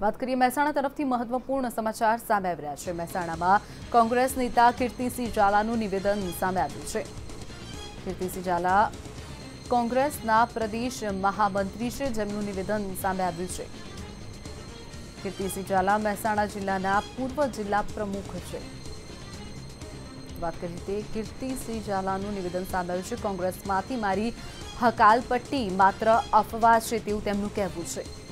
વાત કરીએ મહેસાણા તરફથી મહત્વપૂર્ણ સમાચાર સામે આવી રહ્યા છે. મહેસાણામાં કોંગ્રેસ નેતા કીર્તિસિંહ ઝાલાનું નિવેદન સામે આવ્યું છે. કીર્તિસિંહ ઝાલા કોંગ્રેસના પ્રદેશ મહામંત્રી છે, જેમનું નિવેદન સામે આવ્યું છે. કીર્તિસિંહ ઝાલા મહેસાણા જિલ્લાના પૂર્વ જિલ્લા પ્રમુખ છે. વાત કરી તે કીર્તિસિંહ ઝાલાનું નિવેદન સામે આવ્યું છે. કોંગ્રેસમાંથી મારી હકાલપટ્ટી માત્ર અફવા છે તેવું તેમનું કહેવું છે.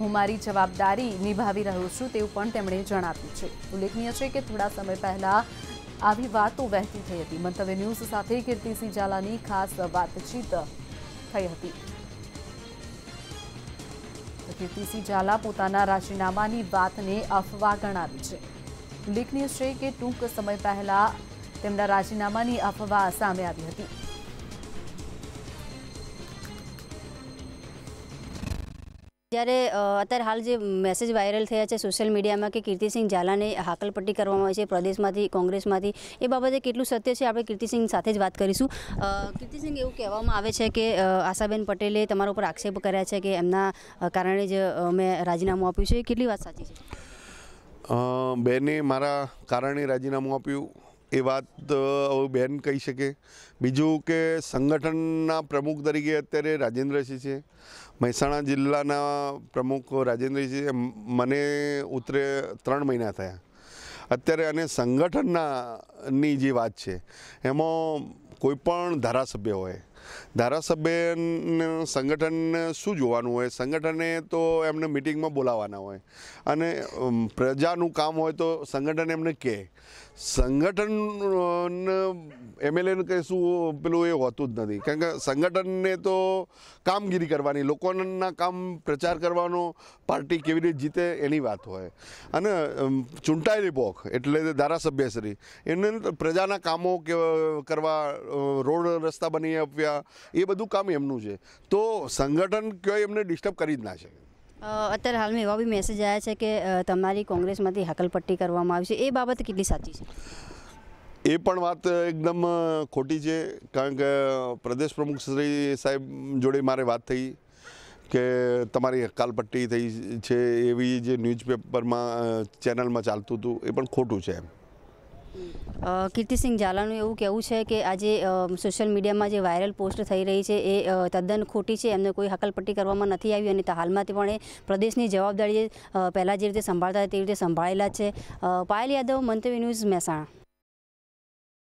હું મારી જવાબદારી નિભાવી રહ્યો છું તેવું પણ તેમણે જણાવ્યું છે. ઉલ્લેખનીય છે કે થોડા સમય પહેલા આવી વાતો વહેતી થઈ હતી. મંતવ્ય ન્યૂઝ સાથે કીર્તિસિંહ ઝાલાની ખાસ વાતચીત થઈ હતી. કીર્તિસિંહ ઝાલા પોતાના રાજીનામાની વાતને અફવા ગણાવી છે. ઉલ્લેખનીય છે કે ટૂંક સમય પહેલા તેમના રાજીનામાની અફવા સામે આવી હતી. જ્યારે અ, અત્યારે હાલ જે મેસેજ વાયરલ થયા છે સોશિયલ મીડિયામાં કે કીર્તિસિંહ ઝાલાને હાકલપટ્ટી કરવામાં આવી છે પ્રદેશમાંથી કોંગ્રેસમાંથી એ બાબતે કેટલું સત્ય છે આપણે કીર્તિસિંહ સાથે જ વાત કરીશું. કીર્તિસિંહ એવું કહેવામાં આવે છે કે આશાબેન પટેલે તમારા ઉપર આક્ષેપ કર્યા છે કે એમના કારણે જ મેં રાજીનામું આપ્યું છે. એ કેટલી વાત સાચી છે? બેને મારા કારણે રાજીનામું આપ્યું. એ વાત બેન કહી શકે. બીજું કે સંગઠનના પ્રમુખ તરીકે અત્યારે રાજેન્દ્રસિંહ છે. મહેસાણા જિલ્લાના પ્રમુખ રાજેન્દ્રસિંહ મને ઉતરે ત્રણ મહિના થયા. અત્યારે અને સંગઠનના ની જે વાત છે, એમાં કોઈ પણ ધારાસભ્ય હોય ધારાસભ્ય સંગઠનને શું જોવાનું હોય? સંગઠને તો એમને મિટિંગમાં બોલાવવાના હોય. અને પ્રજાનું કામ હોય તો સંગઠન એમને કહે. સંગઠન એમએલએને કંઈ શું પેલું એ હોતું જ નથી. કારણ કે સંગઠનને તો કામગીરી કરવાની, લોકોના કામ પ્રચાર કરવાનો, પાર્ટી કેવી રીતે જીતે એની વાત હોય. અને ચૂંટાયેલી પોખ એટલે ધારાસભ્યશ્રી એને પ્રજાના કામો કરવા રોડ રસ્તા બની આપ્યા એ બધું કામ એમનું છે. તો સંગઠન કોઈ એમને ડિસ્ટર્બ કરી જ ના શકે. અત્યારે હાલમાં એવા બી મેસેજ આવ્યા છે કે તમારી કોંગ્રેસમાંથી હાકલપટ્ટી કરવામાં આવી છે. એ બાબત કેટલી સાચી છે? એ પણ વાત એકદમ ખોટી છે. કારણ કે પ્રદેશ પ્રમુખ શ્રી સાહેબ જોડે મારે વાત થઈ કે તમારી હકાલપટ્ટી થઈ છે એવી જે ન્યૂઝપેપરમાં ચેનલમાં ચાલતું હતું એ પણ ખોટું છે એમ. કીર્તિસિંહ ઝાલાનું એવું કહેવું છે કે આજે સોશિયલ મીડિયામાં જે વાયરલ પોસ્ટ થઈ રહી છે એ તદ્દન ખોટી છે. એમને કોઈ હકલપટ્ટી કરવામાં નથી આવી અને ત- હાલમાંથી પણ એ પ્રદેશની જવાબદારી પહેલાં જે રીતે સંભાળતા હતા તેવી રીતે સંભાળેલા છે. પાયલ યાદવ, મંતવ્ય ન્યૂઝ મહેસાણા.